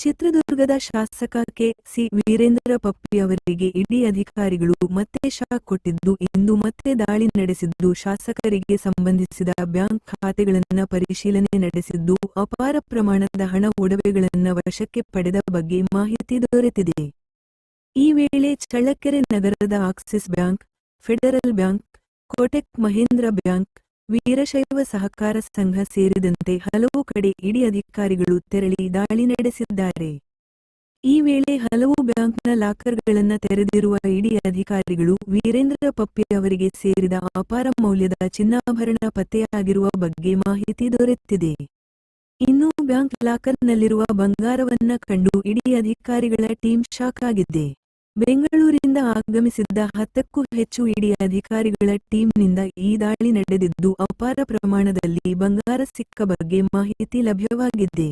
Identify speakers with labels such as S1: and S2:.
S1: ಚಿತ್ರದುರ್ಗದ ಶಾಸಕ K. C. Veerendra ಪಪ್ಪಿ ಅವರಿಗೆ ಇಡಿ ಅಧಿಕಾರಿಗಳು ಮತ್ತೆ ಶಾಕ್ ಕೊಟ್ಟಿದ್ದು, ಇಂದು ಮತ್ತೆ ದಾಳಿ ನಡೆಸಿದ್ದು, ಶಾಸಕರಿಗೆ ಸಂಬಂಧಿಸಿದ ಬ್ಯಾಂಕ್ ಖಾತೆಗಳನ್ನು ಪರಿಶೀಲನೆ ನಡೆಸಿದ್ದು, ಅಪಾರ ಪ್ರಮಾಣದ ಹಣ ಒಡವೆಗಳನ್ನು ವಶಕ್ಕೆ ಪಡೆದ ಬಗ್ಗೆ ಮಾಹಿತಿ ದೊರೆತಿದೆ. ಈ ವೇಳೆ ಚಳ್ಳಕೆರೆ ನಗರದ Axis bank, Federal bank, Kotak Mahindra bank Veerashaiva ಸಹಕಾರ ಸಂಘ ಸೇರಿದಂತೆ ಹಲವು ಕಡೆ ಇಡಿ ಅಧಿಕಾರಿಗಳು ತೆರಳಿ ದಾಳಿ ನಡೆಸಿದ್ದಾರೆ. ಈ ವೇಳೆ ಹಲವು ಬ್ಯಾಂಕ್ನ ಲಾಕರ್ಗಳನ್ನು ತೆರೆದಿರುವ ಇಡಿ ಅಧಿಕಾರಿಗಳು ವೀರೇಂದ್ರ ಪಪ್ಪಿ ಅವರಿಗೆ ಸೇರಿದ ಅಪಾರ ಮೌಲ್ಯದ ಚಿನ್ನಾಭರಣ ಪತ್ತೆಯಾಗಿರುವ ಬಗ್ಗೆ ಮಾಹಿತಿ ದೊರೆತಿದೆ. ಇನ್ನು ಬ್ಯಾಂಕ್ ಲಾಕರ್ನಲ್ಲಿರುವ ಬಂಗಾರವನ್ನ ಕಂಡು ಇಡಿ ಅಧಿಕಾರಿಗಳ ಟೀಮ್ ಶಾಕ್ ಆಗಿದ್ದೆ ಬೆಂಗಳೂರಿನಿಂದ ಆಗಮಿಸಿದ್ದ ಹತ್ತಕ್ಕೂ ಹೆಚ್ಚು ಇಡಿ ಅಧಿಕಾರಿಗಳ ಟೀಮ್ನಿಂದ ಈ ದಾಳಿ ನಡೆದಿದ್ದು, ಅಪಾರ ಪ್ರಮಾಣದಲ್ಲಿ ಬಂಗಾರ ಸಿಕ್ಕ ಬಗ್ಗೆ ಮಾಹಿತಿ ಲಭ್ಯವಾಗಿದೆ.